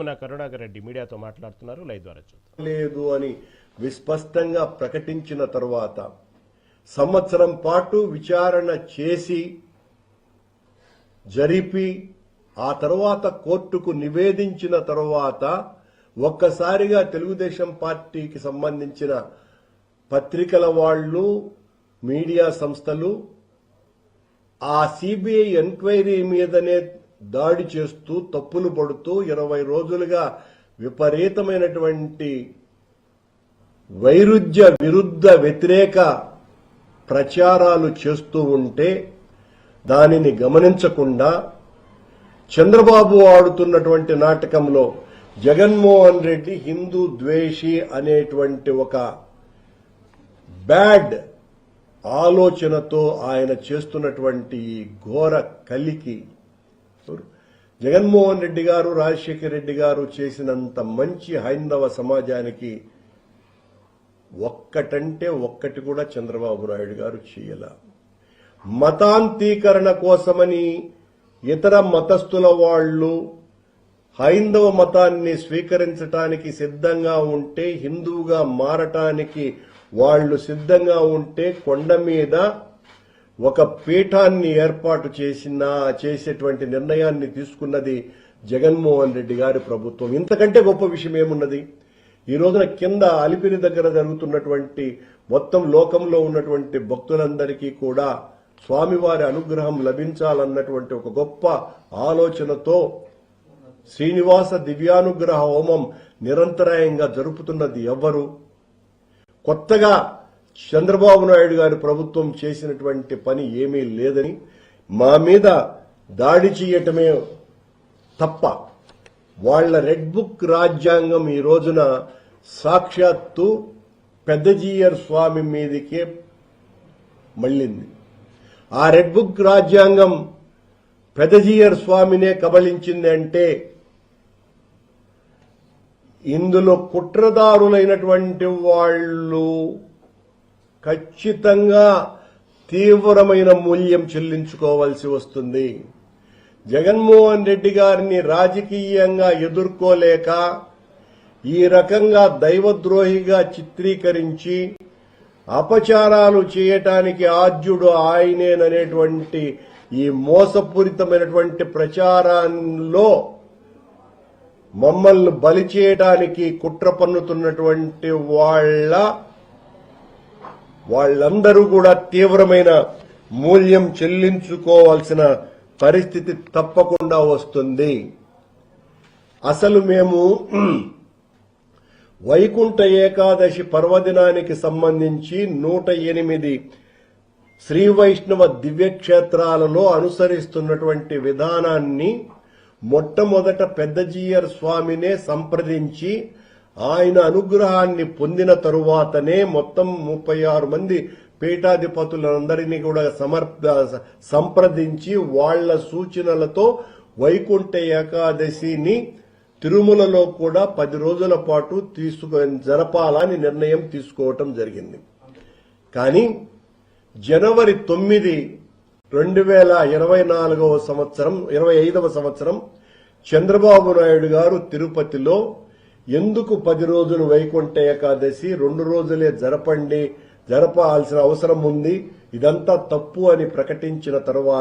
భూమన కరుణాకర్ రెడ్డి మీడియాతో మాట్లాడుతున్నారు. లైవ్ ద్వారా చూద్దాం. లేదు అని విస్పష్టంగా ప్రకటించిన తరువాత సంవత్సరం పాటు విచారణ చేసి జరిపి ఆ తర్వాత కోర్టుకు నివేదించిన తరువాత ఒక్కసారిగా తెలుగుదేశం పార్టీకి సంబంధించిన పత్రికల వాళ్ళు మీడియా సంస్థలు ఆ సిబిఐ ఎంక్వైరీ మీదనే దాడి చేస్తూ తప్పులు పడుతూ ఇరవై రోజులుగా విపరీతమైనటువంటి వైరుధ్య విరుద్ధ వ్యతిరేక ప్రచారాలు చేస్తూ ఉంటే దానిని గమనించకుండా చంద్రబాబు ఆడుతున్నటువంటి నాటకంలో జగన్మోహన్ రెడ్డి హిందూ ద్వేషి అనేటువంటి ఒక బ్యాడ్ ఆలోచనతో ఆయన చేస్తున్నటువంటి ఈ ఘోర కలికి జగన్మోహన్ రెడ్డి గారు రాజశేఖర రెడ్డి గారు చేసినంత మంచి హైందవ సమాజానికి ఒక్కటంటే ఒక్కటి కూడా చంద్రబాబు నాయుడు గారు చేయల. మతాంతీకరణ కోసమని ఇతర మతస్థుల వాళ్ళు హైందవ మతాన్ని స్వీకరించటానికి సిద్ధంగా ఉంటే హిందువుగా మారటానికి వాళ్ళు సిద్ధంగా ఉంటే కొండ మీద ఒక పీఠాన్ని ఏర్పాటు చేసిన చేసేటువంటి నిర్ణయాన్ని తీసుకున్నది జగన్మోహన్ రెడ్డి గారి ప్రభుత్వం. ఇంతకంటే గొప్ప విషయం ఏమున్నది? ఈ రోజున కింద అలిపిరి దగ్గర జరుగుతున్నటువంటి మొత్తం లోకంలో ఉన్నటువంటి భక్తులందరికీ కూడా స్వామివారి అనుగ్రహం లభించాలన్నటువంటి ఒక గొప్ప ఆలోచనతో శ్రీనివాస దివ్యానుగ్రహ హోమం నిరంతరాయంగా జరుపుతున్నది ఎవ్వరు. కొత్తగా చంద్రబాబు నాయుడు గారి ప్రభుత్వం చేసినటువంటి పని ఏమీ లేదని మా మీద దాడి చేయటమే తప్ప వాళ్ళ రెడ్ బుక్ రాజ్యాంగం ఈ రోజున సాక్షాత్తు పెద్దజీయర్ స్వామి మీదకే మళ్ళింది. ఆ రెడ్ బుక్ రాజ్యాంగం పెదజీయర్ స్వామినే కబళించింది అంటే ఇందులో కుట్రదారులైనటువంటి వాళ్ళు ఖచ్చితంగా తీవ్రమైన మూల్యం చెల్లించుకోవాల్సి వస్తుంది. జగన్మోహన్ రెడ్డి గారిని రాజకీయంగా ఎదుర్కోలేక ఈ రకంగా దైవద్రోహిగా చిత్రీకరించి అపచారాలు చేయటానికి ఆద్యుడు ఆయనేననేటువంటి ఈ మోసపూరితమైనటువంటి ప్రచారంలో మమ్మల్ని బలి చేయడానికి కుట్ర పన్నుతున్నటువంటి వాళ్ళ వాళ్ళందరూ కూడా తీవ్రమైన మూల్యం చెల్లించుకోవాల్సిన పరిస్థితి తప్పకుండా వస్తుంది. అసలు మేము వైకుంఠ ఏకాదశి పర్వదినానికి సంబంధించి నూట ఎనిమిది శ్రీ వైష్ణవ దివ్యక్షేత్రాలలో అనుసరిస్తున్నటువంటి విధానాన్ని మొట్టమొదట పెద్దజీయర్ స్వామినే సంప్రదించి ఆయన అనుగ్రహాన్ని పొందిన తరువాతనే మొత్తం ముప్పై ఆరు మంది పీఠాధిపతులందరినీ కూడా సమర్ప సంప్రదించి వాళ్ళ సూచనలతో వైకుంఠ ఏకాదశిని తిరుమలలో కూడా పది రోజుల పాటు తీసుకు జరపాలని నిర్ణయం తీసుకోవటం జరిగింది. కానీ జనవరి తొమ్మిది రెండు వేల ఇరవై నాలుగవ సంవత్సరం ఇరవై ఐదవ సంవత్సరం చంద్రబాబు నాయుడు గారు తిరుపతిలో ఎందుకు పది రోజులు వైకుంఠ ఏకాదశి రెండు రోజులే జరపండి జరపాల్సిన అవసరం ఉంది ఇదంతా తప్పు అని ప్రకటించిన తరువాత